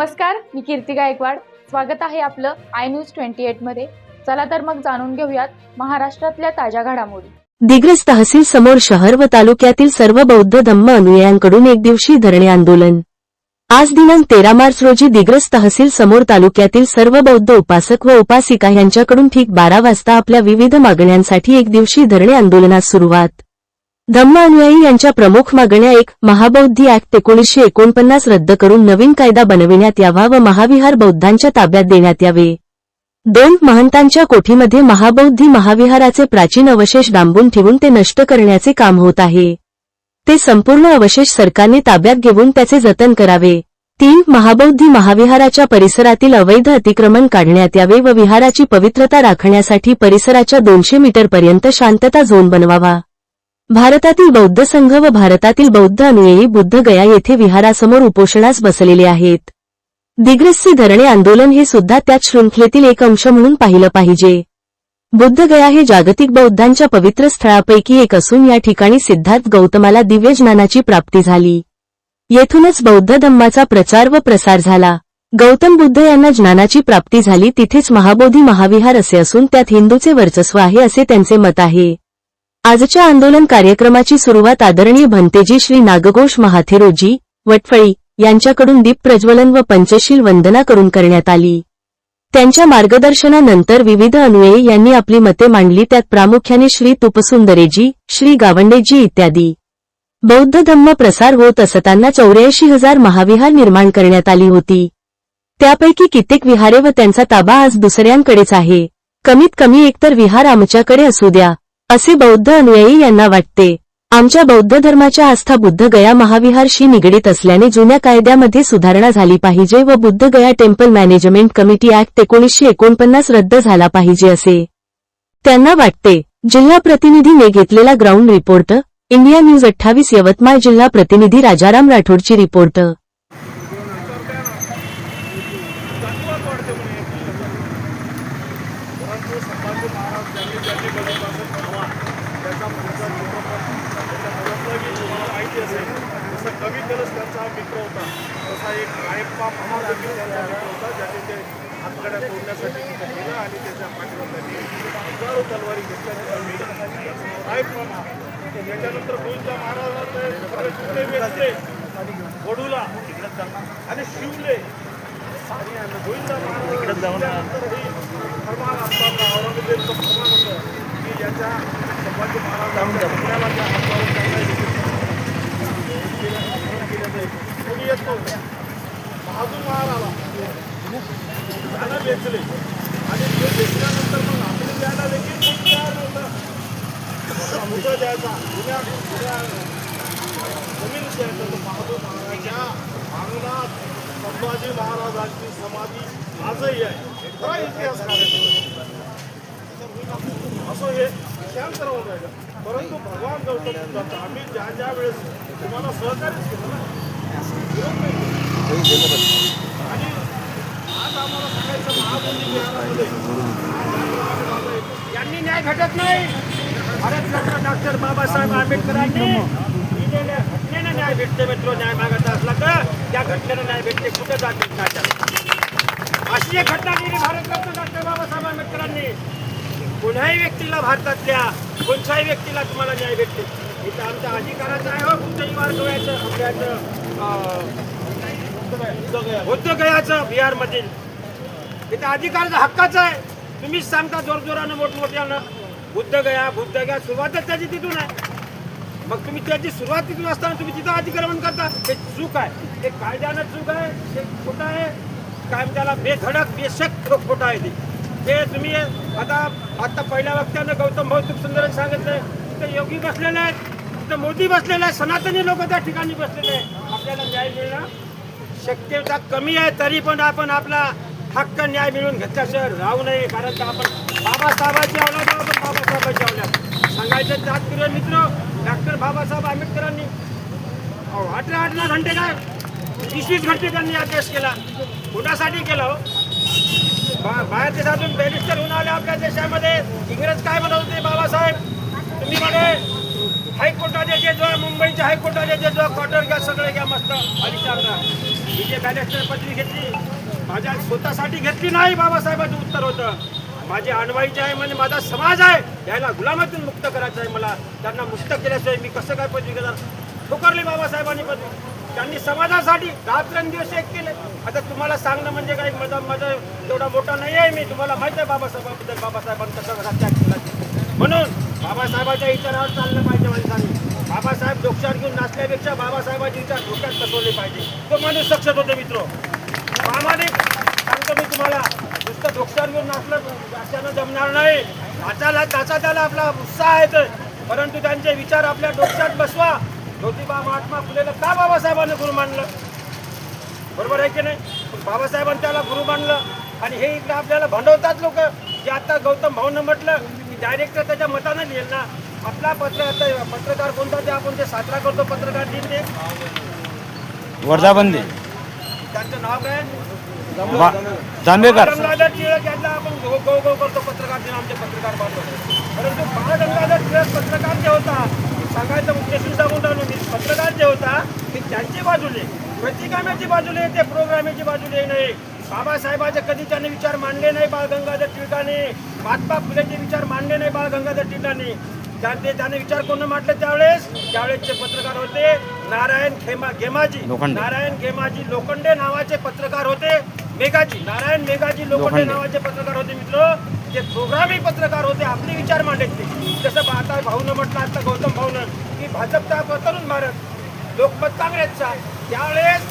नमस्कार मी कीर्ती गायकवाड. स्वागत आहे आपलं आय न्यूज ट्वेंटी एटमध्ये. चला तर मग जाणून घेऊयात महाराष्ट्रातल्या ताज्या घडामोडी. दिग्रस तहसील समोर शहर व तालुक्यातील सर्व बौद्ध धम्म अनुयायांकडून एक दिवशी धरणे आंदोलन. आज दिनांक तेरा मार्च रोजी दिग्रस तहसील समोर तालुक्यातील सर्व बौद्ध उपासक व उपासिका यांच्याकडून ठीक बारा वाजता आपल्या विविध मागण्यांसाठी एक दिवशी धरणे आंदोलनास सुरुवात. धम्म अनुयायी यांच्या प्रमुख मागण्या एक महाबौद्धी ऍक्ट एकोणीसशे एकोणपन्नास रद्द करून नवीन कायदा बनविण्यात यावा व महाविहार बौद्धांच्या ताब्यात देण्यात यावे. दोन महंतांच्या कोठीमध्ये महाबौद्धी महाविहाराचे प्राचीन अवशेष डांबून ठेवून ते नष्ट करण्याचे काम होत आहे. ते संपूर्ण अवशेष सरकारने ताब्यात घेऊन त्याचे जतन करावे. तीन महाबौद्धी महाविहाराच्या परिसरातील अवैध अतिक्रमण काढण्यात यावे व विहाराची पवित्रता राखण्यासाठी परिसराच्या दोनशे मीटरपर्यंत शांतता झोन बनवावा. भारतातील बौद्ध संघ व भारतातील बौद्ध अनुयायी बुद्धगया येथे विहारासमोर उपोषणास बसलेले आहेत. दिग्रस्सी धरणे आंदोलन हे सुद्धा त्याच शृंखलेतील एक अंश म्हणून पाहिलं पाहिजे. बुद्धगया हे जागतिक बौद्धांच्या पवित्र स्थळापैकी एक असून या ठिकाणी सिद्धार्थ गौतमाला दिव्य ज्ञानाची प्राप्ती झाली. येथूनच बौद्ध धम्माचा प्रचार व प्रसार झाला. गौतम बुद्ध यांना ज्ञानाची प्राप्ती झाली तिथेच महाबोधी महाविहार असे असून त्यात हिंदूचे वर्चस्व आहे असे त्यांचे मत आहे. आजच्या आंदोलन कार्यक्रमाची सुरुवात आदरणीय भंतेजी श्री नागघोष महाथेरोजी वटफळी यांच्याकडून दीप प्रज्वलन व पंचशील वंदना करून करण्यात आली. त्यांच्या मार्गदर्शनानंतर विविध अनुये यांनी आपली मते मांडली त्यात प्रामुख्याने श्री तुपसुंदरेजी श्री गावंडेजी इत्यादी. बौद्ध धम्म प्रसार होत असताना चौऱ्याऐंशी हजार महाविहार निर्माण करण्यात आली होती. त्यापैकी कित्येक विहारे व त्यांचा ताबा आज दुसऱ्यांकडेच आहे. कमीत कमी एकतर विहार आमच्याकडे असू द्या असे बौद्ध अनुयायी यांना वाटते. आमच्या बौद्ध धर्माच्या आस्था बुद्धगया महाविहारशी निगडीत असल्याने जुन्या कायद्यामध्ये सुधारणा झाली पाहिजे व Bodhgaya temple management committee act एकोणीसशे एकोणपन्नास रद्द झाला पाहिजे असे. त्यांना वाटते जिल्हा प्रतिनिधीने घेतलेला ग्राउंड रिपोर्ट इंडिया न्यूज अठ्ठावीस यवतमाळ जिल्हा प्रतिनिधी राजाराम राठोडची रिपोर्ट. परंतु संभाजी महाराज त्यांनी त्यांनी बनवला हवा त्याचा चित्रपट त्याच्या मुलांनाही तुम्हाला माहिती असेल जसं कवी कलश त्यांचा हा मित्र होता. तसा एक रायप्पा महाराज देखील त्यांचा मित्र होता ज्याने ते हातकड्या तोडण्यासाठी तिथे गेलं आणि त्याच्या पाठीवर त्यांनी हजारो तलवारी घेतल्या रायप्पा महाराज. त्याच्यानंतर गोविंदा महाराजांचे वेचले वडूला आणि शिवले गोविंदा महाराज त्यानंतर ही फरमान असताना औरंगजेबचं फरमान होतं की संभाजी महाराजांच्या पुण्याला कोणी बहादूर त्याला वेचले आणि ते वेचल्यानंतर मग आपली द्यायला देखील खूप तयार नव्हतं मुलं द्यायचा जुन्या जुन्या जमीन द्यायचं तर बहादूर अंगणात संभाजी महाराजांची समाधी आजही आहे खरा इतिहास असं हे शांत राहून राहिलं परंतु भगवान गौतम बुद्धाचं आम्ही ज्या ज्या वेळेस तुम्हाला सहकार्यच केलं ना आणि आज आम्हाला सांगायचं महाबोधी विहारामध्ये यांनी न्याय घटत नाही. भारतरत्न डॉक्टर बाबासाहेब आंबेडकरांनी दिलेल्या घटनेनं न्याय भेटते मित्र न्याय मागायचा असला तर त्या घटनेनं न्याय भेटते कुठं जात नाही अशी एक घटना केली भारतरत्न डॉक्टर बाबासाहेब आंबेडकरांनी. कोण्याही व्यक्तीला भारतातल्या कोणत्याही व्यक्तीला तुम्हाला न्याय भेटते. इथं आमच्या अधिकाराचं आहे हो कुठंही मार्ग बुद्ध आपल्याचं बुद्धगयाचं बिहारमधील. इथं अधिकाराचा हक्काचं आहे. तुम्हीच सांगता जोरजोरानं मोठमोठ्यानं बुद्ध गया बुद्ध गया सुरुवातच त्याची तिथून आहे. मग तुम्ही त्याची सुरुवात तिथून असताना तुम्ही तिथं अतिक्रमण करता. हे चूक आहे. हे कायद्यानं चूक आहे. हे खोटं आहे. काय त्याला बेधडक बेशक खोटं आहे ते. ते तुम्ही आता आता पहिल्या वक्त्यानं गौतम भाऊ खूप सुंदर सांगितलं तिथं योगी बसलेले आहेत तिथं मोदी बसलेले आहेत सनातनी लोक त्या ठिकाणी बसलेले आहेत. आपल्याला न्याय मिळणं शक्यता कमी आहे तरी पण आपण आपला हक्क न्याय मिळवून घेतल्याशिवाय राहू नये कारण तर आपण बाबासाहेबांची अवलाद आपण बाबासाहेबांची अवलाद सांगायचं तात्पर्य मित्र डॉक्टर बाबासाहेब आंबेडकरांनी अहो, अठरा अठरा घंटे काय वीस वीस घंटे त्यांनी अभ्यास केला. कुणासाठी केला हो? बाहेर देशातून बॅरिस्टर होऊन आले आपल्या देशामध्ये. इंग्रज काय म्हणत होते बाबासाहेब? तुम्ही म्हणे हायकोर्टाचे जे जो मुंबईच्या हायकोर्टाचे जे जो क्वार्टर घ्या सगळे घ्या मस्त. अलिचारला मी जे बॅरिस्टर पदवी घेतली माझ्या स्वतःसाठी घेतली नाही बाबासाहेबांचं उत्तर होतं. माझे अनवाईचे आहे म्हणजे माझा समाज आहे याला गुलामातून मुक्त करायचं आहे मला. त्यांना मुक्त केल्याशिवाय मी कसं काय पदवी घेणार? ठोकरली बाबासाहेबांनी पदवी. त्यांनी समाजासाठी रात्रंदिवस एक केले. आता तुम्हाला सांगणं म्हणजे काही माझा माझा एवढा मोठा नाही आहे मी. तुम्हाला माहीत आहे बाबासाहेबाबद्दल? बाबासाहेबांचा सगळा त्याग केला. म्हणून बाबासाहेबाच्या विचारावर चाललं पाहिजे माणसाने. बाबासाहेब डोक्यावर घेऊन नाचल्यापेक्षा बाबासाहेबांचे विचार डोक्यात बसवले पाहिजे. तो माणूस सक्षम होते मित्र. प्रामाणिक सांगतो मी तुम्हाला नुसतं डोक्यावर घेऊन नाचलं नाचानं जमणार नाही. नाचाला त्याचा त्याला आपला उत्साह आहे परंतु त्यांचे विचार आपल्या डोक्यात बसवा. ज्योतिबा महात्मा फुलेला का बाबासाहेबांनी गुरु मानलं? बरोबर आहे की नाही? बाबासाहेबांनी त्याला गुरु मानलं आणि हे इकडे आपल्याला भांडवतात लोक जे आता गौतम भाऊनं म्हटलं की डायरेक्ट त्याच्या मतानं लिहिल ना. आपला पत्र आता पत्रकार कोणता ते आपण जे साजरा करतो पत्रकार दिन ते. वर्धापन दिन त्यांचं नाव काय? जांभेकर. गंगाधर टिळक यांना आपण गौ गौ गौ करतो पत्रकार दिन आमचे पत्रकार बांधव परंतु बाळ गंगाधर टिळक पत्रकार जे होता सांगायचं उद्देशून सांगून राहिलो मी पत्रकार जे होता ते त्यांची बाजूले प्रतिकामाची बाजूले ते प्रोग्रामेची बाजूले नाही. बाबासाहेबाचे कधी त्याने विचार मांडले नाही बाळ गंगाधर टिळकाने? महात्मा फुलेचे विचार मांडले नाही बाळ गंगाधर टिळकाने? त्या- ते त्याने विचार कोण मांडले त्यावेळेस? त्यावेळेसचे पत्रकार होते नारायण खेमा लोखंडे. नारायण गेमाजी लोखंडे नावाचे पत्रकार होते मेघाजी. नारायण मेघाजी लोखंडे. नावाचे पत्रकार होते मित्र. ते प्रोग्रामी पत्रकार होते आपले विचार मांडत ते. जसं आता भाऊनं म्हटलं आता गौतम भाऊनं की भाजपचा तरुण भारत. लोकमत काँग्रेसचा. त्यावेळेस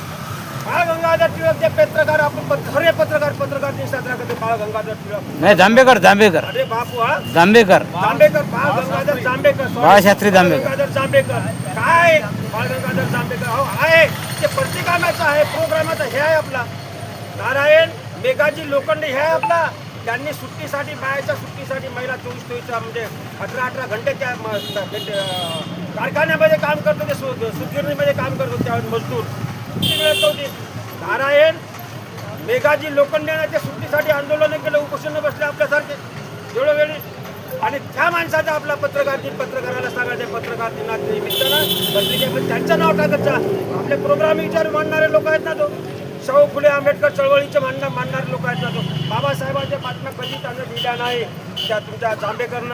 बाळ गंगाधर टिळक जे पत्रकार आपण पत- खरे पत्रकार पत्रकार दिन साजरा करतो बाळ गंगाधर टिळक. नाही जांभेकर जांभेकर. अरे बापू हा. जांभेकर. जांभेकर बाळ गंगाधर जांभेकर sorry. बाळशास्त्री जांभेकर. बाळ गंगाधर जांभेकर. काय? बाळ गंगाधर जांभेकर. हो आहे. ते प्रतिकामाचं आहे प्रोग्रामाचं हे आहे आपला. नारायण मेघाजी लोखंडे हे आहे आपला. त्यांनी सुट्टीसाठी बायाच्या सुट्टीसाठी महिला चोवीस चोवीस म्हणजे अठरा अठरा घंटे त्या म- त्या- कारखान्यामध्ये काम करतो ते सु- काम करतो होते त्यावेळेस मजदूर सुट्टी मिळत नव्हती नारायण मेघाजी लोखंडेनं सुट्टीसाठी आंदोलन केलं उपोषण बसले आपल्यासारखे. एवढं वेळी आणि त्या माणसाचा आपला पत्रकार दिन पत्रकाराला सांगायचं पत्रकार दिनाच्या निमित्तानं पत्रिकेमध्ये त्यांचं नाव टाकायचं आपले प्रोग्राम विचार मांडणारे लोक आहेत ना तो. शाहू फुले आंबेडकर चळवळीचे मांडणं मांडणारे लोक आहेत ना तो. बाबासाहेबांच्या बातम्या कधी त्यांना लिहिल्या नाही. त्या तुमच्या जांभेकरनं